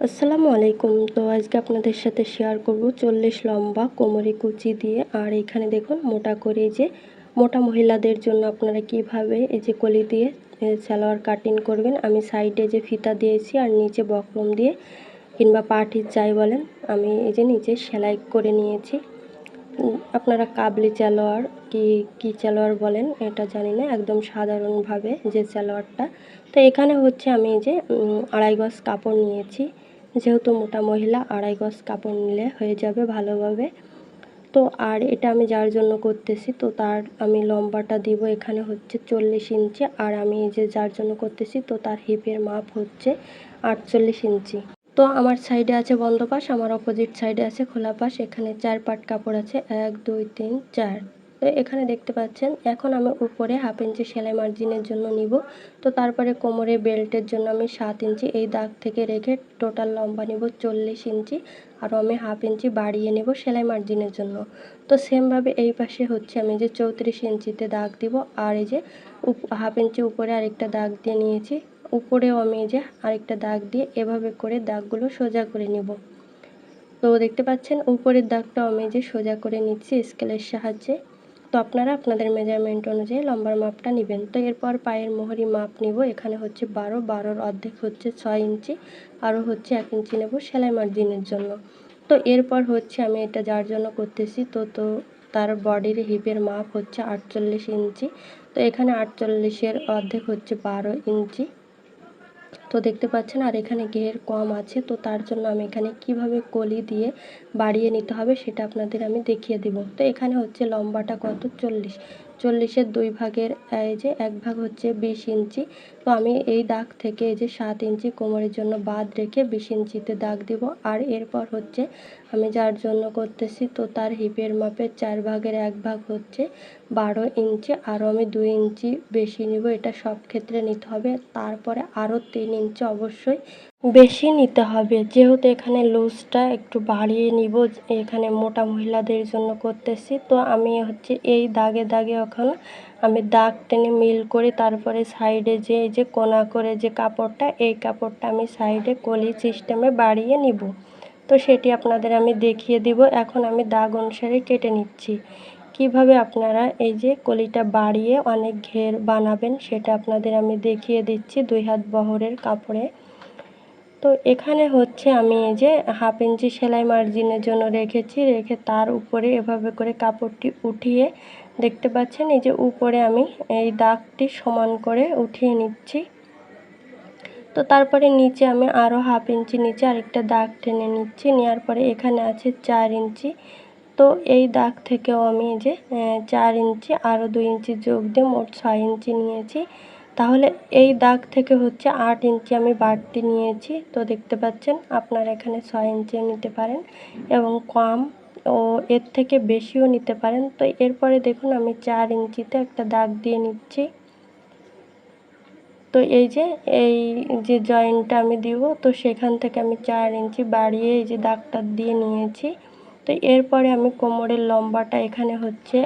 আসসালামু আলাইকুম। তো আজকে আপনাদের সাথে শেয়ার করব চল্লিশ লম্বা কোমরে কুচি দিয়ে। আর এখানে দেখুন, মোটা করে যে মোটা মহিলাদের জন্য আপনারা কীভাবে এই যে কলি দিয়ে সালোয়ার কাটিং করবেন। আমি সাইডে যে ফিতা দিয়েছি আর নিচে বক্রম দিয়ে কিংবা পাটির চাই বলেন, আমি এই যে নিচে সেলাই করে নিয়েছি। আপনারা কাবলি চালোয়ার কি কি চালোয়ার বলেন এটা জানি না, একদম সাধারণভাবে যে সালোয়ারটা। তো এখানে হচ্ছে আমি যে আড়াই গজ কাপড় নিয়েছি। যেহেতু মোটা মহিলা, আড়াই গজ কাপড় নিলে হয়ে যাবে ভালোভাবে। তো আর এটা আমি যার জন্য করতেছি, তো তার আমি লম্বাটা দিব এখানে হচ্ছে চল্লিশ ইঞ্চি, আর আমি যে যার জন্য করতেছি, তো তার হিপের মাপ হচ্ছে আটচল্লিশ ইঞ্চি। তো আমার সাইডে আছে বন্ধ পাশ, আমার অপোজিট সাইডে আছে খোলা পাশ, এখানে চার পাট কাপড় আছে, এক, দুই, তিন, চার। তো এখানে দেখতে পাচ্ছেন, এখন আমি উপরে হাফ ইঞ্চি সেলাই মার্জিনের জন্য নিব। তো তারপরে কোমরে বেল্টের জন্য আমি সাত ইঞ্চি এই দাগ থেকে রেখে টোটাল লম্বা নিব চল্লিশ ইঞ্চি আরও আমি হাফ ইঞ্চি বাড়িয়ে নেব সেলাই মার্জিনের জন্য। তো সেমভাবে এই পাশে হচ্ছে আমি যে চৌত্রিশ ইঞ্চিতে দাগ দিব, আর এই যে হাফ ইঞ্চি উপরে আরেকটা দাগ দিয়ে নিয়েছি, উপরেও আমি যে আরেকটা দাগ দিয়ে এভাবে করে দাগগুলো সোজা করে নিব। তো দেখতে পাচ্ছেন, উপরের দাগটাও আমি যে সোজা করে নিচ্ছি স্কেলের সাহায্যে। তো আপনারা আপনাদের মেজারমেন্ট অনুযায়ী লম্বার মাপটা নেবেন। তো এরপর পায়ের মোহরি মাপ নিব। এখানে হচ্ছে বারো, বারোর অর্ধেক হচ্ছে ছয় ইঞ্চি আরও হচ্ছে এক ইঞ্চি নেব সেলাই মার্জিনের জন্য। তো এরপর হচ্ছে আমি এটা যার জন্য করতেছি, তো তো তার বডির হিপের মাপ হচ্ছে আটচল্লিশ ইঞ্চি। তো এখানে আটচল্লিশের অর্ধেক হচ্ছে বারো ইঞ্চি। তো দেখতে পাচ্ছেন, আর এখানে ঘের কম আছে, তো তার জন্য আমি এখানে কীভাবে কলি দিয়ে বাড়িয়ে নিতে হবে সেটা আপনাদের আমি দেখিয়ে দিব। তো এখানে হচ্ছে লম্বাটা কত? চল্লিশ। চল্লিশের দুই ভাগের, এই যে এক ভাগ হচ্ছে বিশ ইঞ্চি। তো আমি এই দাগ থেকে এই যে সাত ইঞ্চি কোমরের জন্য বাদ রেখে বিশ ইঞ্চিতে দাগ দিব। আর এরপর হচ্ছে আমি যার জন্য করতেছি, তো তার হিপের মাপের চার ভাগের এক ভাগ হচ্ছে বারো ইঞ্চি। আরও আমি দুই ইঞ্চি বেশি নিব, এটা সব ক্ষেত্রে নিতে হবে। তারপরে আরও তিন ইঞ্চি অবশ্যই বেশি নিতে হবে। যেহেতু এখানে লুজটা একটু বাড়িয়ে নিব, এখানে মোটা মহিলাদের জন্য করতেছি। তো আমি হচ্ছে এই দাগে দাগে ওখানে আমি দাগ টেনে মিল করে তারপরে সাইডে যে, এই যে কোনা করে যে কাপড়টা, এই কাপড়টা আমি সাইডে কলি সিস্টেমে বাড়িয়ে নিব। তো সেটি আপনাদের আমি দেখিয়ে দিব। এখন আমি দাগ অনুসারে কেটে নিচ্ছি। কীভাবে আপনারা এই যে কলিটা বাড়িয়ে অনেক ঘের বানাবেন সেটা আপনাদের আমি দেখিয়ে দিচ্ছি দুই হাত বহরের কাপড়ে। তো এখানে হচ্ছে আমি এই যে হাফ ইঞ্চি সেলাই মার্জিনের জন্য রেখেছি। রেখে তার উপরে এভাবে করে কাপড়টি উঠিয়ে দেখতে পাচ্ছেন এই যে উপরে আমি এই দাগটি সমান করে উঠিয়ে নিচ্ছি। তো তারপরে নিচে আমি আরও হাফ ইঞ্চি নিচে আরেকটা দাগ টেনে নিচ্ছি নেওয়ার পরে এখানে আছে চার ইঞ্চি। তো এই দাগ থেকেও আমি যে চার ইঞ্চি আরও দুই ইঞ্চি যোগ দিয়ে মোট ছয় ইঞ্চি নিয়েছি। তাহলে এই দাগ থেকে হচ্ছে আট ইঞ্চি আমি বাড়তি নিয়েছি। তো দেখতে পাচ্ছেন আপনারা এখানে ছয় ইঞ্চিও নিতে পারেন এবং কম ও এর থেকে বেশিও নিতে পারেন। তো এরপরে দেখুন আমি চার ইঞ্চিতে একটা দাগ দিয়ে নিচ্ছি। তো এই যে এই যে জয়েন্টটা আমি দিব, তো সেখান থেকে আমি চার ইঞ্চি বাড়িয়ে এই যে দাগটা দিয়ে নিয়েছি। তো এরপরে আমি কোমরের লম্বাটা এখানে হচ্ছে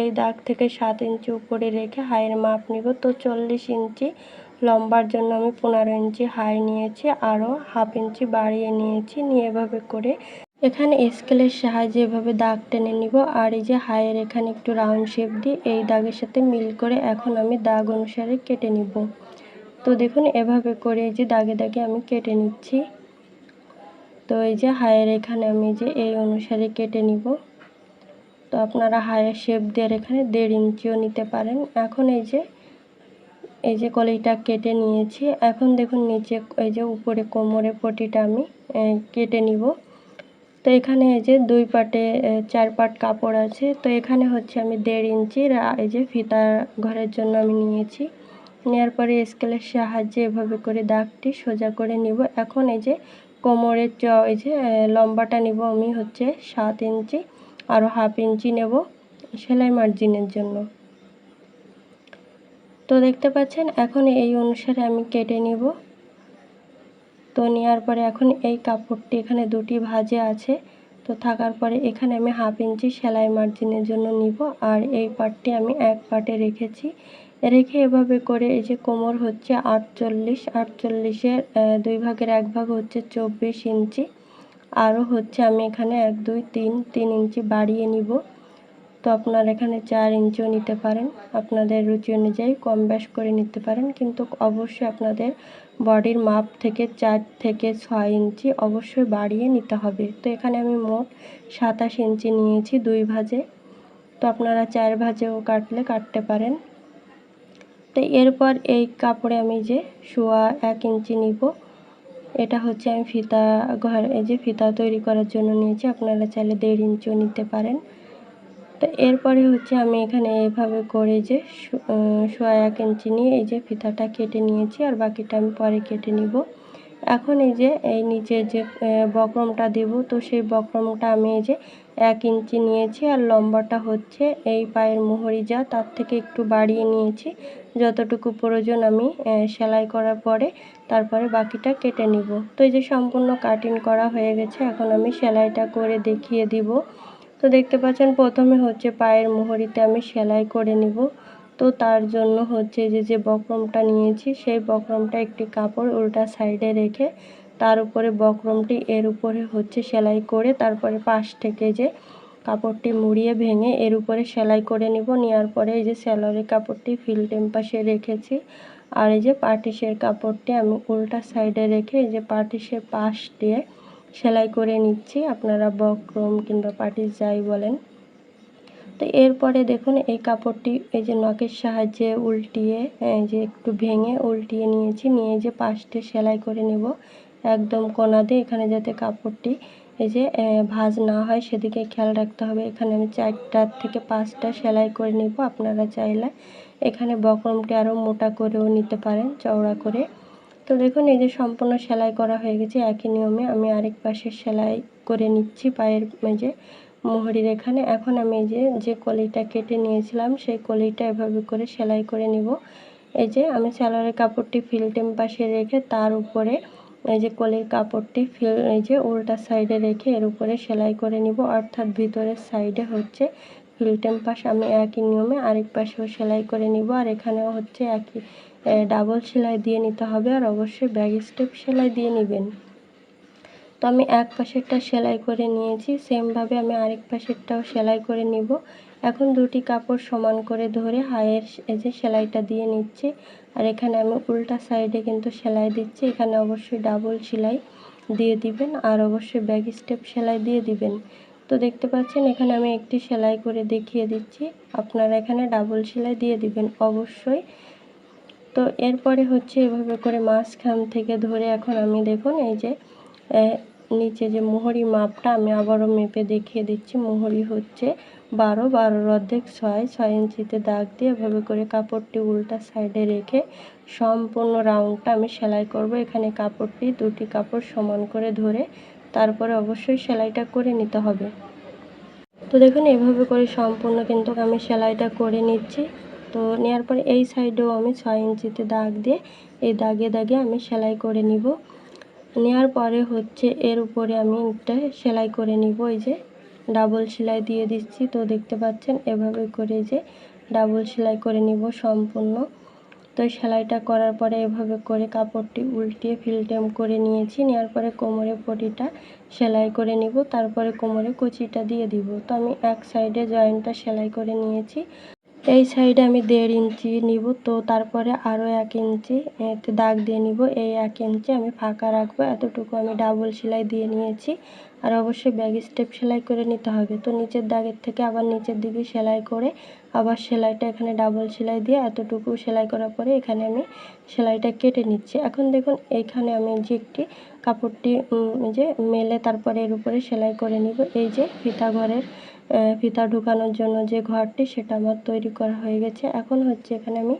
এই দাগ থেকে সাত ইঞ্চি উপরে রেখে হাইয়ের মাপ নিব। তো চল্লিশ ইঞ্চি লম্বার জন্য আমি পনেরো ইঞ্চি হাই নিয়েছি, আরও হাফ ইঞ্চি বাড়িয়ে নিয়েছি। নিয়ে এভাবে করে এখানে স্কেলের সাহায্যে এভাবে দাগ টেনে নিব। আর এই যে হাইয়ের এখানে একটু রাউন্ড শেপ দিয়ে এই দাগের সাথে মিল করে এখন আমি দাগ অনুসারে কেটে নিব। তো দেখুন, এভাবে করে এই যে দাগে দাগে আমি কেটে নিচ্ছি। তো এই যে হায়ের এখানে আমি যে এই অনুসারে কেটে নিব। তো আপনারা হায়ের শেপ দেওয়ার এখানে দেড় ইঞ্চিও নিতে পারেন। এখন এই যে এই যে কলিটা কেটে নিয়েছি। এখন দেখুন, নিচে এই যে উপরে কোমরে পটিটা আমি কেটে নিব। তো এখানে এই যে দুই পাটে চার পাট কাপড় আছে। তো এখানে হচ্ছে আমি দেড় ইঞ্চির এই যে ফিতা ঘরের জন্য আমি নিয়েছি। নেওয়ার পরে স্কেলের সাহায্যে এভাবে করে দাগটি সোজা করে নিব। এখন এই যে কোমরের চ, এই যে লম্বাটা নিব আমি হচ্ছে সাত ইঞ্চি আরও হাফ ইঞ্চি নেব সেলাই মার্জিনের জন্য। তো দেখতে পাচ্ছেন, এখন এই অনুসারে আমি কেটে নিব। তো নেওয়ার পরে এখন এই কাপড়টি এখানে দুটি ভাজে আছে। তো থাকার পরে এখানে আমি হাফ ইঞ্চি সেলাই মার্জিনের জন্য নিব। আর এই পার্টটি আমি এক পার্টে রেখেছি। রেখে এভাবে করে এই যে কোমর হচ্ছে আটচল্লিশ, আটচল্লিশের দুই ভাগের এক ভাগ হচ্ছে চব্বিশ ইঞ্চি। আরও হচ্ছে আমি এখানে এক, দুই, তিন তিন ইঞ্চি বাড়িয়ে নিব। তো আপনারা এখানে চার ইঞ্চিও নিতে পারেন। আপনাদের রুচি অনুযায়ী কম বেশ করে নিতে পারেন। কিন্তু অবশ্যই আপনাদের বডির মাপ থেকে চার থেকে ছয় ইঞ্চি অবশ্যই বাড়িয়ে নিতে হবে। তো এখানে আমি মোট সাতাশ ইঞ্চি নিয়েছি দুই ভাজে। তো আপনারা চার ভাজেও কাটলে কাটতে পারেন। তো এরপর এই কাপড়ে আমি যে শোয়া এক ইঞ্চি নিব। এটা হচ্ছে আমি ফিতা ঘর, এই যে ফিতা তৈরি করার জন্য নিয়েছি। আপনারা চাইলে দেড় ইঞ্চিও নিতে পারেন। তো এরপরে হচ্ছে আমি এখানে এভাবে করে যে সোয়া এক ইঞ্চি নিয়ে এই যে ফিতাটা কেটে নিয়েছি আর বাকিটা আমি পরে কেটে নিব। এখন এই যে এই নিচে যে বক্রমটা দেব, তো সেই বক্রমটা আমি এই যে এক ইঞ্চি নিয়েছি আর লম্বাটা হচ্ছে এই পায়ের মোহরি যা, তার থেকে একটু বাড়িয়ে নিয়েছি। যতটুকু প্রয়োজন আমি সেলাই করার পরে তারপরে বাকিটা কেটে নিব। তো এই যে সম্পূর্ণ কাটিং করা হয়ে গেছে, এখন আমি সেলাইটা করে দেখিয়ে দিব। তো দেখতে পাচ্ছেন, প্রথমে হচ্ছে পায়ের মোহরিতে আমি সেলাই করে নিব। তো তার জন্য হচ্ছে যে যে বক্রমটা নিয়েছি, সেই বক্রমটা একটি কাপড় উল্টা সাইডে রেখে তার উপরে বক্রমটি এর উপরে হচ্ছে সেলাই করে তারপরে পাশ থেকে যে কাপড়টি মুড়িয়ে ভেঙে এর উপরে সেলাই করে নিব। নেওয়ার পরে এই যে সেলারের কাপড়টি ফিল্টেম পাশে রেখেছি। আর এই যে পার্টিসের কাপড়টি আমি উল্টা সাইডে রেখে এই যে পার্টিসের পাশ দিয়ে সেলাই করে নিচ্ছি। আপনারা বক্রম কিংবা পার্টিস যাই বলেন। তো এরপরে দেখুন এই কাপড়টি এই যে নখের সাহায্যে উল্টিয়ে যে একটু ভেঙে উল্টিয়ে নিয়েছি। নিয়ে যে পাশটি সেলাই করে নেব। একদম কোনা দিয়ে এখানে যাতে কাপড়টি এই যে ভাজ না হয়, সেদিকে খেয়াল রাখতে হবে। এখানে আমি চারটার থেকে পাঁচটা সেলাই করে নিব, আপনারা চাইলে এখানে বক্রমটি আরও মোটা করেও নিতে পারেন, চওড়া করে। তো দেখুন, এই যে সম্পূর্ণ সেলাই করা হয়ে গেছে, একই নিয়মে আমি আরেক পাশে সেলাই করে নিচ্ছি পায়ের যে মোহরির এখানে। এখন আমি এই যে যে কলিটা কেটে নিয়েছিলাম, সেই কলিটা এভাবে করে সেলাই করে নিব। এই যে, আমি সেলারের কাপড়টি ফিল্টেম পাশে রেখে তার উপরে এই যে কলির কাপড়টি ফিল, এই যে উল্টা সাইডে রেখে এর উপরে সেলাই করে নিব। অর্থাৎ ভিতরের সাইডে হচ্ছে ফিল্টেম পাশ। আমি একই নিয়মে আরেক পাশেও সেলাই করে নিব। আর এখানেও হচ্ছে একই ডাবল সেলাই দিয়ে নিতে হবে। আর অবশ্যই ব্যাগ স্টেপ সেলাই দিয়ে নেবেন। তো আমি এক পাশেরটা সেলাই করে নিয়েছি। সেমভাবে আমি আরেক পাশেরটাও সেলাই করে নিব। এখন দুটি কাপড় সমান করে ধরে হায়ের এই যে সেলাইটা দিয়ে নিচ্ছি। আর এখানে আমি উল্টা সাইডে কিন্তু সেলাই দিচ্ছি। এখানে অবশ্যই ডাবল সেলাই দিয়ে দিবেন আর অবশ্যই ব্যাগ স্টেপ সেলাই দিয়ে দিবেন। তো দেখতে পাচ্ছেন, এখানে আমি একটি সেলাই করে দেখিয়ে দিচ্ছি। আপনারা এখানে ডাবল সেলাই দিয়ে দিবেন অবশ্যই। তো এরপরে হচ্ছে এভাবে করে মাঝখান থেকে ধরে এখন আমি দেখুন, এই যে নিচে যে মোহরি মাপটা আমি আবারও মেপে দেখিয়ে দিচ্ছি। মোহরি হচ্ছে বারো, বারোর অর্ধেক ছয় ছয় ইঞ্চিতে দাগ দিয়ে এভাবে করে কাপড়টি উল্টা সাইডে রেখে সম্পূর্ণ রাউন্ডটা আমি সেলাই করব। এখানে কাপড়টি দুটি কাপড় সমান করে ধরে তারপরে অবশ্যই সেলাইটা করে নিতে হবে। তো দেখুন, এভাবে করে সম্পূর্ণ কিন্তু আমি সেলাইটা করে নিচ্ছি। তো নেওয়ার পরে এই সাইডেও আমি ছয় ইঞ্চিতে দাগ দিয়ে এই দাগে দাগে আমি সেলাই করে নিব। নেওয়ার পরে হচ্ছে এর উপরে আমি একটা সেলাই করে নিব। এই যে ডাবল সেলাই দিয়ে দিচ্ছি। তো দেখতে পাচ্ছেন, এভাবে করে যে ডাবল সেলাই করে নিব সম্পূর্ণ। তো সেলাইটা করার পরে এভাবে করে কাপড়টি উল্টিয়ে ফিলটেম করে নিয়েছি। নেওয়ার পরে কোমরে পটিটা সেলাই করে নিব। তারপরে কোমরে কুচিটা দিয়ে দিব। তো আমি এক সাইডে জয়েন্টটা সেলাই করে নিয়েছি। এই সাইডে আমি দেড় ইঞ্চি নিব, তো তারপরে আরও এক ইঞ্চি এতে দাগ দিয়ে নিব। এই এক ইঞ্চি আমি ফাঁকা রাখব, এতটুকু আমি ডাবল সেলাই দিয়ে নিয়েছি। আর অবশ্যই ব্যাগ স্টেপ সেলাই করে নিতে হবে। তো নিচের দাগের থেকে আবার নিচের দিকে সেলাই করে আবার সেলাইটা এখানে ডাবল সেলাই দিয়ে এতটুকু সেলাই করার পরে এখানে আমি সেলাইটা কেটে নিচ্ছি। এখন দেখুন এইখানে আমি যে একটি কাপড়টি যে মেলে তারপরে এর উপরে সেলাই করে নিব। এই যে ফিতা ঘরের ফিতা ঢুকানোর জন্য যে ঘরটি সেটা আমার তৈরি করা হয়ে গেছে। এখন হচ্ছে এখানে আমি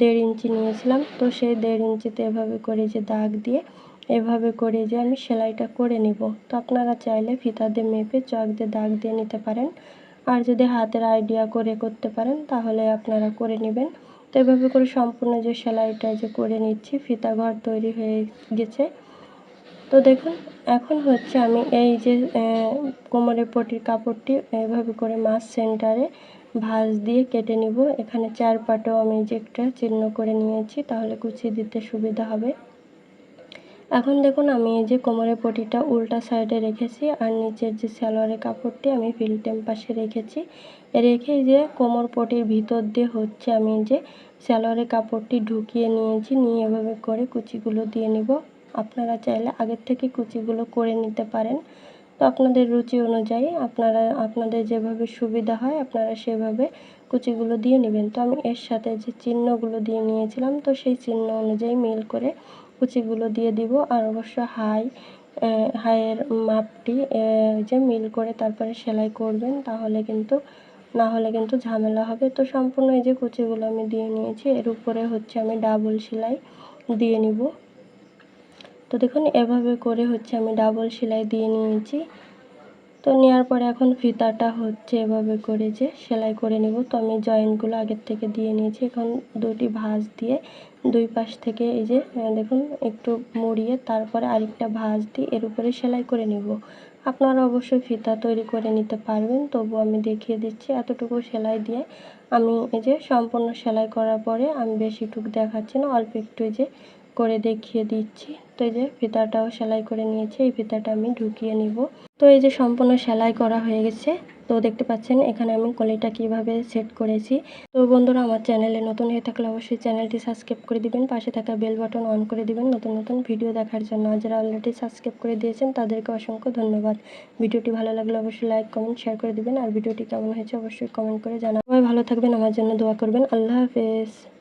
দেড় ইঞ্চি নিয়েছিলাম। তো সেই দেড় ইঞ্চিতে এভাবে করে যে দাগ দিয়ে এভাবে করে যে আমি সেলাইটা করে নিব। তো আপনারা চাইলে ফিতা দিয়ে মেপে চক দিয়ে দাগ দিয়ে নিতে পারেন। আর যদি হাতের আইডিয়া করে করতে পারেন, তাহলে আপনারা করে নেবেন। তো এভাবে করে সম্পূর্ণ যে সেলাইটা যে করে নিচ্ছি, ফিতা ঘর তৈরি হয়ে গেছে। তো দেখুন, এখন হচ্ছে আমি এই যে কোমরের পটির কাপড়টি এভাবে করে মাছ সেন্টারে ভাঁজ দিয়ে কেটে নিব। এখানে চার পাটেও আমি যে একটা চিহ্ন করে নিয়েছি, তাহলে কুচি দিতে সুবিধা হবে। এখন দেখুন, আমি এই যে কোমরের পটিটা উল্টা সাইডে রেখেছি আর নিচের যে সালোয়ারের কাপড়টি আমি ফিল্টেম পাশে রেখেছি। রেখে যে কোমর পটির ভিতর দিয়ে হচ্ছে আমি যে সালোয়ারের কাপড়টি ঢুকিয়ে নিয়েছি, নিয়ে এভাবে করে কুচিগুলো দিয়ে নিব। আপনারা চাইলে আগের থেকে কুচিগুলো করে নিতে পারেন। তো আপনাদের রুচি অনুযায়ী আপনারা, আপনাদের যেভাবে সুবিধা হয় আপনারা সেভাবে কুচিগুলো দিয়ে নেবেন। তো আমি এর সাথে যে চিহ্নগুলো দিয়ে নিয়েছিলাম, তো সেই চিহ্ন অনুযায়ী মিল করে কুচিগুলো দিয়ে দিব। আর অবশ্য হাই হাইয়ের মাপটি যে মিল করে তারপরে সেলাই করবেন, তাহলে কিন্তু, না হলে কিন্তু ঝামেলা হবে। তো সম্পূর্ণ এই যে কুচিগুলো আমি দিয়ে নিয়েছি, এর উপরে হচ্ছে আমি ডাবল সেলাই দিয়ে নিব। তো দেখুন, এভাবে করে হচ্ছে আমি ডাবল সেলাই দিয়ে নিয়েছি। তো নেওয়ার পরে এখন ফিতাটা হচ্ছে এভাবে করে যে সেলাই করে নেব। তো আমি জয়েন্টগুলো আগের থেকে দিয়ে নিয়েছি। এখন দুটি ভাঁজ দিয়ে দুই পাশ থেকে এই যে দেখুন, একটু মুড়িয়ে তারপরে আরেকটা ভাঁজ দিয়ে এর উপরে সেলাই করে নেব। আপনারা অবশ্যই ফিতা তৈরি করে নিতে পারবেন। তবু আমি দেখিয়ে দিচ্ছি, এতটুকু সেলাই দিয়ে আমি এই যে সম্পূর্ণ সেলাই করার পরে আমি বেশিটুকু দেখাচ্ছি না, অল্প একটু যে করে দেখিয়ে দিচ্ছি। তো এই যে ফিতাটাও সেলাই করে নিয়েছি, এই ফিতাটা আমি ঢুকিয়ে নিব। তো এই যে সম্পূর্ণ সেলাই করা হয়ে গেছে। তো দেখতে পাচ্ছেন, এখানে আমি কলিটা কীভাবে সেট করেছি। তো বন্ধুরা, আমার চ্যানেলে নতুন হয়ে থাকলে অবশ্যই চ্যানেলটি সাবস্ক্রাইব করে দিবেন, পাশে থাকা বেল বাটন অন করে দিবেন। নতুন নতুন ভিডিও দেখার জন্য যারা অলরেডি সাবস্ক্রাইব করে দিয়েছেন, তাদেরকে অসংখ্য ধন্যবাদ। ভিডিওটি ভালো লাগলে অবশ্যই লাইক কমেন্ট শেয়ার করে দিবেন। আর ভিডিওটি কেমন হয়েছে, অবশ্যই কমেন্ট করে জানাবেন। ভালো থাকবেন, আমার জন্য দোয়া করবেন। আল্লাহ হাফেজ।